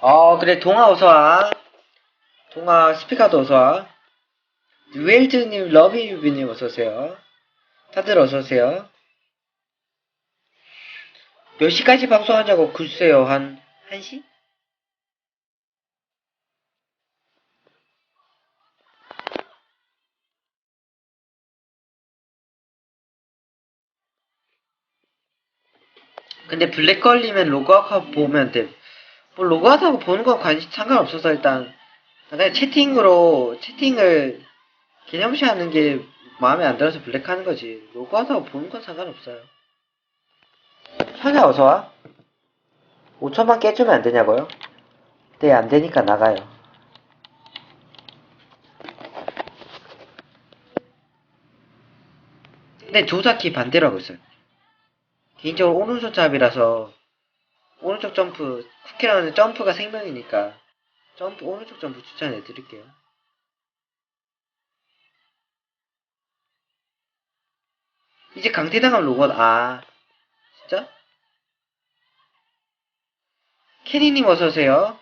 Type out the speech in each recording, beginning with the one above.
어, 그래, 동아 어서와. 동아 스피커도 어서와. 웰즈님, 러비유비님 어서오세요. 다들 어서오세요. 몇 시까지 방송하냐고 글쎄요, 한, 1시? 근데 블랙 걸리면 로그아웃하고 보면 돼. 뭐 로그아웃하고 보는 건 관심 상관없어서 일단 그냥 채팅으로 채팅을 개념시 하는 게 마음에 안 들어서 블랙 하는 거지. 로그아웃하고 보는 건 상관없어요. 현아 어서 와. 5천만 깨주면 안 되냐고요? 네, 안 되니까 나가요. 근데 조사키 반대로 하고 있어요. 개인적으로 오른손 잡이라서 오른쪽 점프 쿠키라는 점프가 생명이니까 점프 오른쪽 점프 추천해 드릴게요. 이제 강퇴당한 로봇 아 진짜? 캐니님 어서오세요.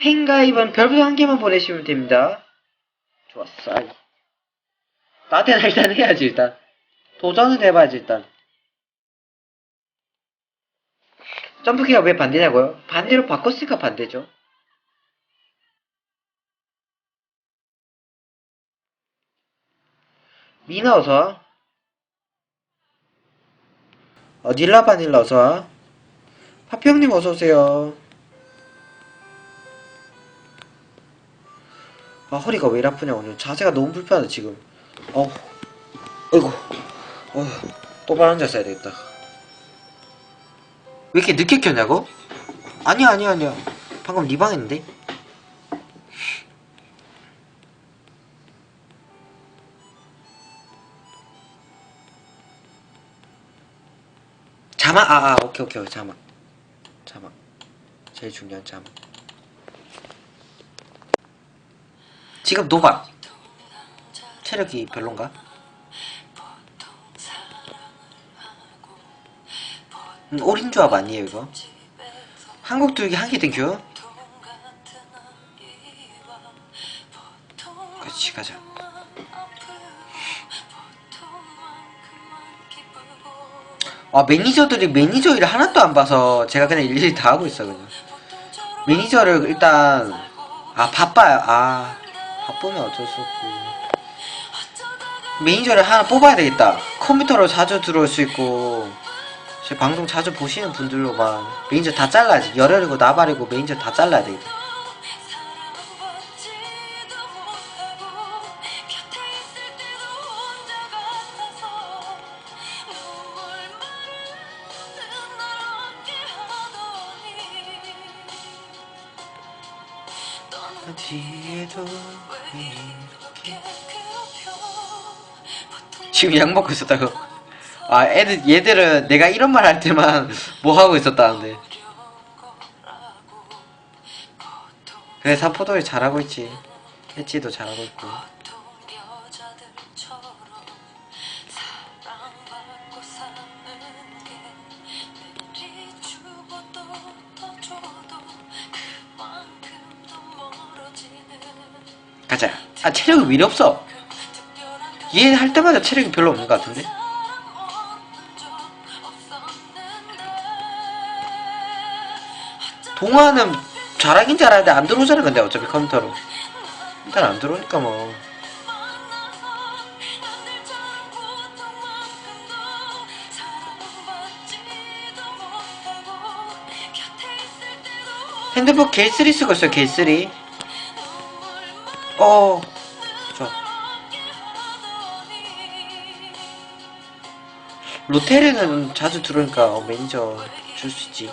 팬가입은 별표 한 개만 보내시면 됩니다. 좋았어. 나한테는 일단 해야지 일단. 도전은 해봐야지 일단. 점프키가 왜 반대냐고요? 반대로 바꿨으니까 반대죠. 미나 어서. 어, 닐라 바닐라 어서. 파평님 어서 오세요. 아 허리가 왜 아프냐 오늘 자세가 너무 불편하다 지금. 어, 어이구, 어, 똑바로 앉아 써야 되겠다. 왜 이렇게 늦게 켰냐고? 아니야 아니야 아니야. 방금 네 방했는데. 자막 아아 아, 오케이 오케이. 자막. 자막. 제일 중요한 자막. 지금 노박 체력이 별론가? 음, 올인 조합 아니에요 이거? 한국 두기 한개 땡큐 같이 가자. 아 매니저들이 매니저 일을 하나도 안 봐서 제가 그냥 일일이 다 하고 있어 그냥. 매니저를 일단 아 바빠요. 아 바쁘면 어쩔 수 없고 매니저를 하나 뽑아야 되겠다. 컴퓨터로 자주 들어올 수 있고 제 방송 자주 보시는 분들로만 매니저 다 잘라야지. 열혈이고 나발이고 매니저 다 잘라야 이렇게 지금 약 먹고 있었다고 아 애들 얘들은 내가 이런 말 할 때만 뭐 하고 있었다는데. 그래 사포도이 잘하고 있지. 해치도 잘하고 있고. 가자. 아 체력이 왜 없어. 얘 할 때마다 체력이 별로 없는 것 같은데 동화는 잘하긴 잘하는데 안 들어오잖아 근데 어차피 컴퓨터로. 일단 안 들어오니까 뭐. 핸드폰 K3 쓰고 있어요 K3 어. 좋아. 로테르는 자주 들어오니까 어, 매니저 줄 수 있지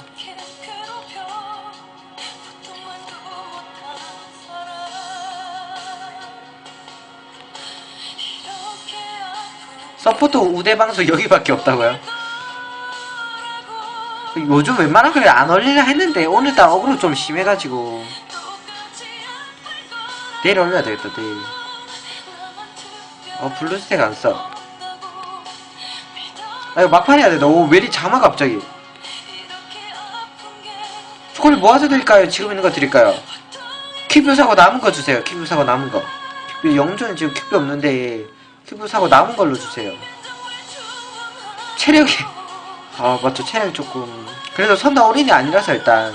서포트 우대 방송 여기밖에 없다고요? 요즘 웬만한 걸안 올리려 했는데 오늘따라 어그로 좀 심해가지고 내일 올려야 되겠다 내일 어 블루스택 안 써. 아 이거 막판 해야 돼. 너왜 이리 잠아 갑자기. 초콜릿 모아서 드릴까요? 지금 있는 거 드릴까요? 큐브 사고 남은 거 주세요. 큐브 사고 남은 거. 영조는 지금 큐브 없는데 큐브 사고 남은 걸로 주세요. 체력이 아 맞죠 체력이 조금 그래도 선다 어린이 아니라서 일단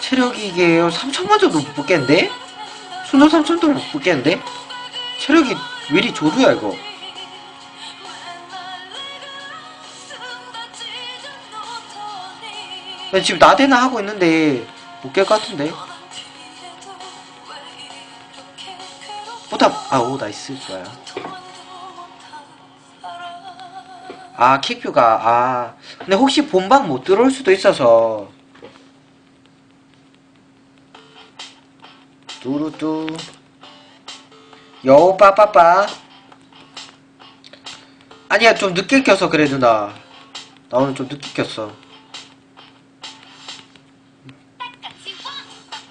체력이 이게 3천만 정도 못 붙겠는데? 순서 3천 정도 못 붙겠는데? 체력이 왜 이리 조루야 이거 나 지금 나대나 하고 있는데 못 깰 것 같은데 포탑 아오 나이스 좋아요. 아 킥뷰가 아. 근데 혹시 본방 못 들어올 수도 있어서. 뚜루뚜. 여우 빠빠빠. 아니야 좀 늦게 껴서 그래 누나. 나 오늘 좀 늦게 꼈어.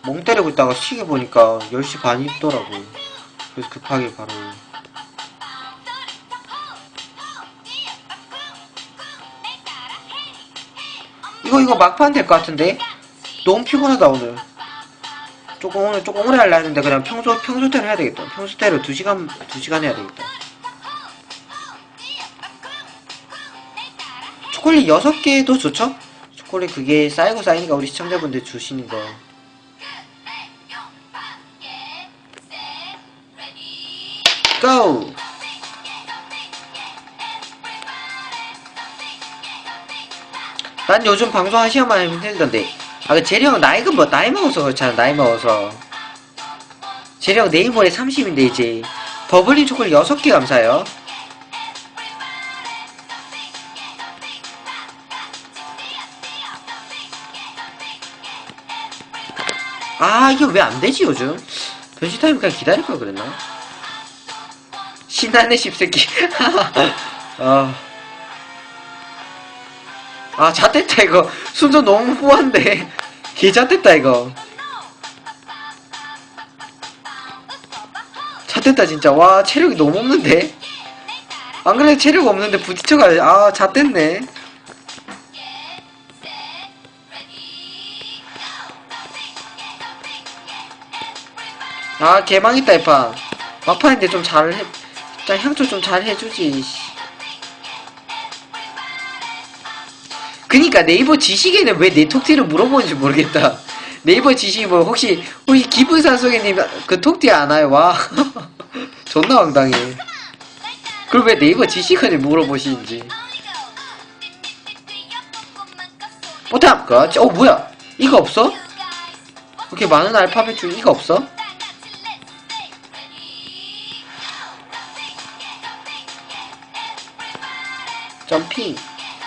멍 때리고 있다가 시계 보니까 10시 반이 있더라고 그래서 급하게 바로 이거 이거 막판 될 것 같은데? 너무 피곤하다 오늘. 조금 오늘 조금 오래 하려 했는데 그냥 평소 평소대로 해야 되겠다. 평소대로 2시간 2시간 해야 되겠다. 초콜릿 6개도 좋죠? 초콜릿 그게 쌓이고 쌓이니까 우리 시청자분들 주시는 거 고! 난 요즘 방송 한 시간만 힘들던데. 아, 그 재리 형 나이가 뭐, 나이 먹어서 그렇잖아, 나이 먹어서. 재리 형 모레 30인데, 이제. 버블린 초콜릿 6개 감사해요. 아, 이게 왜 안 되지, 요즘? 변신 타임 그냥 기다릴 걸 그랬나? 신나네, 십새끼. 아. 아, 잣됐다, 이거. 순서 너무 후한데. 개 잣됐다, 이거. 잣됐다, 진짜. 와, 체력이 너무 없는데? 안 그래도 체력 없는데 부딪혀가, 아, 잣됐네. 아, 개망했다, 이 판. 막판인데 좀 잘해, 자, 향초 좀 잘 해주지, 씨. 그니까 네이버 지식에는 왜 내 톡티를 물어보는지 모르겠다. 네이버 지식이 뭐 혹시 혹시 기분산 소개님 그 톡티 아나요? 와 존나 황당해. 그걸 왜 네이버 지식을 물어보시는지. 포탑 그 어, 뭐야? 이거 없어? 이렇게 많은 알파벳 중 이거 없어? 점핑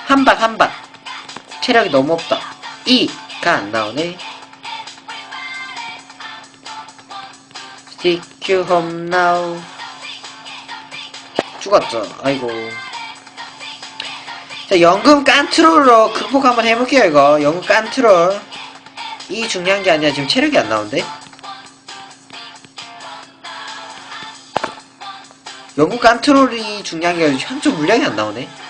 한밭 한밭 체력이 너무 없다. 이가 안 나오네. 스티큐 홈나우 죽었죠. 아이고. 자, 연금 깐트롤로 극복 한번 해볼게요, 이거. 연금 깐트롤. 이 중요한 게 아니라 지금 체력이 안 나오는데? 연금 깐트롤이 중요한 게 아니라 현재 물량이 안 나오네?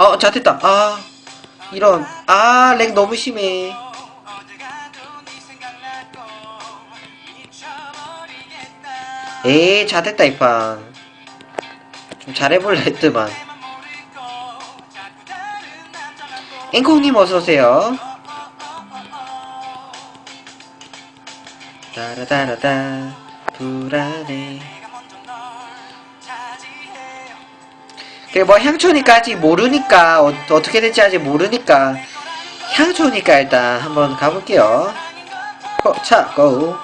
어, 자, 됐다. 아, 이런. 아, 렉 너무 심해. 에이, 자, 됐다, 이 판. 좀 잘해볼래 했더만. 앵콩님 어서오세요. 따라따라따, 불안해. 뭐 향초니까 아직 모르니까 어, 떻게 될지 아직 모르니까 향초니까 일단 한번 가볼게요. 어, 차, 고.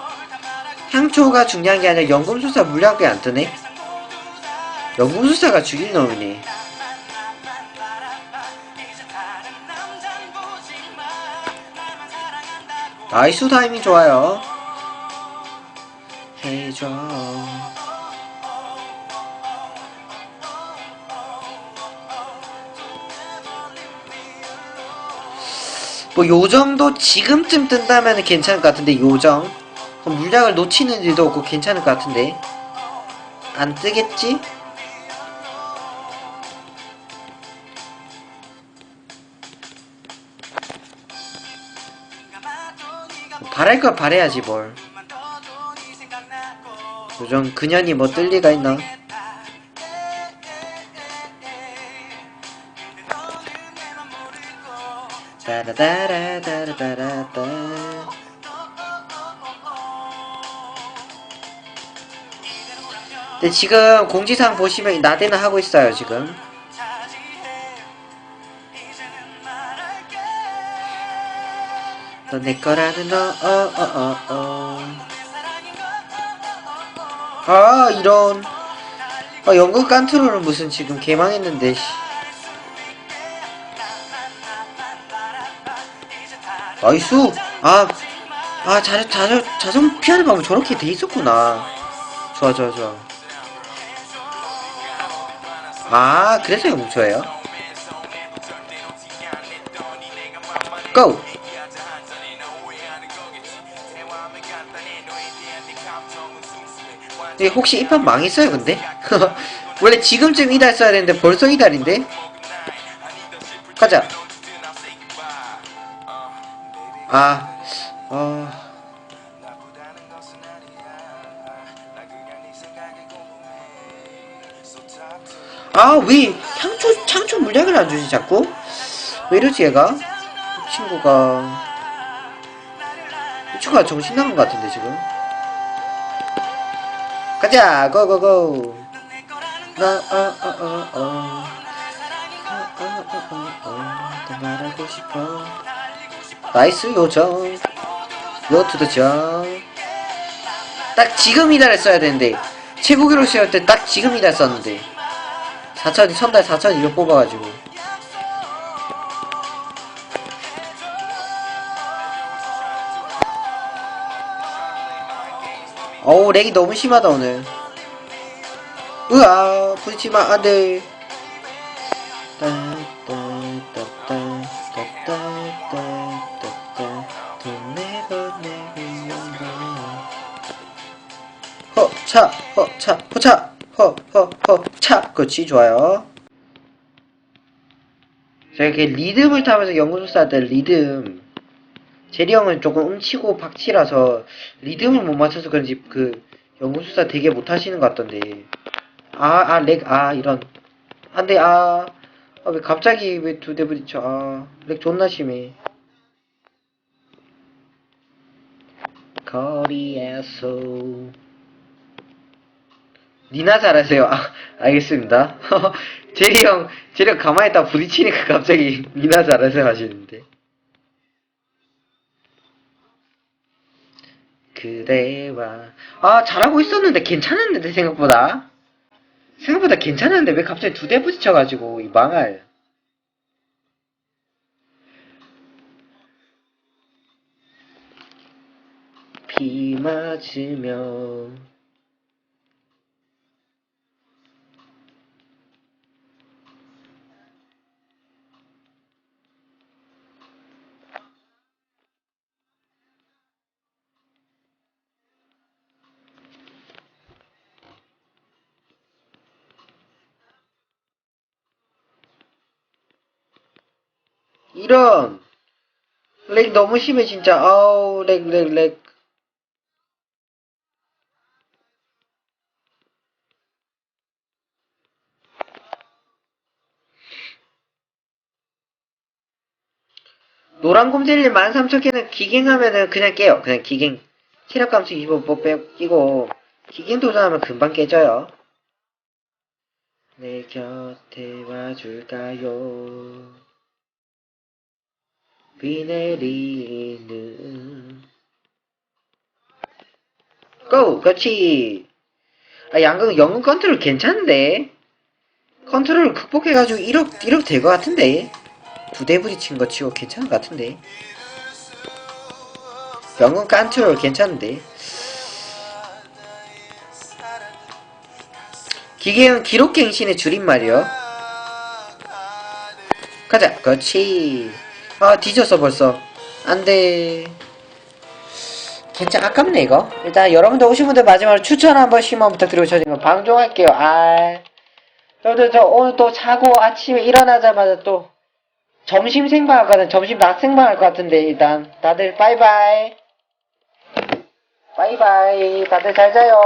향초가 중요한 게 아니라 연금술사 물약이 안 뜨네. 연금술사가 죽인 놈이네. 나이스 타이밍 좋아요. 해줘. 뭐 요정도 지금쯤 뜬다면 괜찮을 것 같은데 요정 물량을 놓치는 일도 없고 괜찮을 것 같은데 안 뜨겠지? 바랄 걸 바래야지 뭘. 요즘 그년이 뭐 뜰 리가 있나? 따라따라따라따라따 근데 지금 공지사항 보시면 나대는 하고 있어요 지금. 너내 거라는 너 어어어어. 아 이런. 아 연극 깐트로는 무슨 지금 개망했는데 씨. 나이스 아, 아 자, 자, 자성 피하는 방법 저렇게 돼 있었구나 좋아 좋아 좋아 아 그래서 영웅초예요 고! 네, 혹시 이 판 망했어요 근데? 원래 지금쯤 이달 써야 되는데 벌써 이달인데? 가자 아, 어... 아, 왜 향초, 창초 물약을 안 주지, 자꾸? 왜 이러지, 얘가? 이 친구가. 이 친구가 정신 나간 것 같은데, 지금. 가자, 고고고. 나, 어, 어, 어, 어. 어, 어, 어, 어, 어. 더 말하고 싶어. 나이스 요정. 요투더정. 딱 지금 이달에 써야 되는데 최고 기록 세울 때 딱 지금 이달 썼는데. 4천 선달 4천 이거 뽑아가지고. 어우 렉이 너무 심하다 오늘. 으아 부딪히마 안돼 허차 허차 허차 허허허차. 그렇지 좋아요. 제가 이렇게 리듬을 타면서 연구소사 할때 리듬. 제리 형은 조금 음치고 박치라서 리듬을 못 맞춰서 그런지 그 연구소사 되게 못 하시는 것 같던데. 아 아렉아 이런. 안돼 아. 아, 왜 갑자기 왜 두 대 부딪혀? 아렉 존나 심해 거리에서. 니나 잘하세요. 아 알겠습니다. 제리 형 제리 형 가만히 있다 부딪히니까 갑자기 니나 잘하세요 하시는데. 그대와. 아 잘하고 있었는데 괜찮았는데 생각보다. 생각보다 괜찮았는데 왜 갑자기 두 대 부딪혀가지고 이 망할 비 맞으며 이런. 렉 너무 심해 진짜. 아우 렉렉렉 노란 곰젤리 13,000개는 기갱하면은 그냥 깨요. 그냥 기갱. 체력 감소 25%빼 끼고 기갱 도전하면 금방 깨져요. 내 곁에 와줄까요? 비 내리는. 고! 그렇지. 아 양궁 영웅 컨트롤 괜찮은데? 컨트롤 극복해가지고 1억 1억 될 것 같은데 두대 부딪힌 거 치고 괜찮은 것 같은데. 영웅 컨트롤 괜찮은데. 기계는 기록갱신의 줄임말이요. 가자 그렇지. 아 뒤졌어 벌써. 안돼. 진짜 아깝네 이거. 일단 여러분들 오신 분들 마지막으로 추천 한 번씩만 부탁드리고 저는 방종할게요. 아. 여러분들 저 오늘 또 자고 아침에 일어나자마자 또 점심 생방하거든 점심 낮 생방할 것 같은데 일단. 다들 바이바이. 바이바이. 다들 잘 자요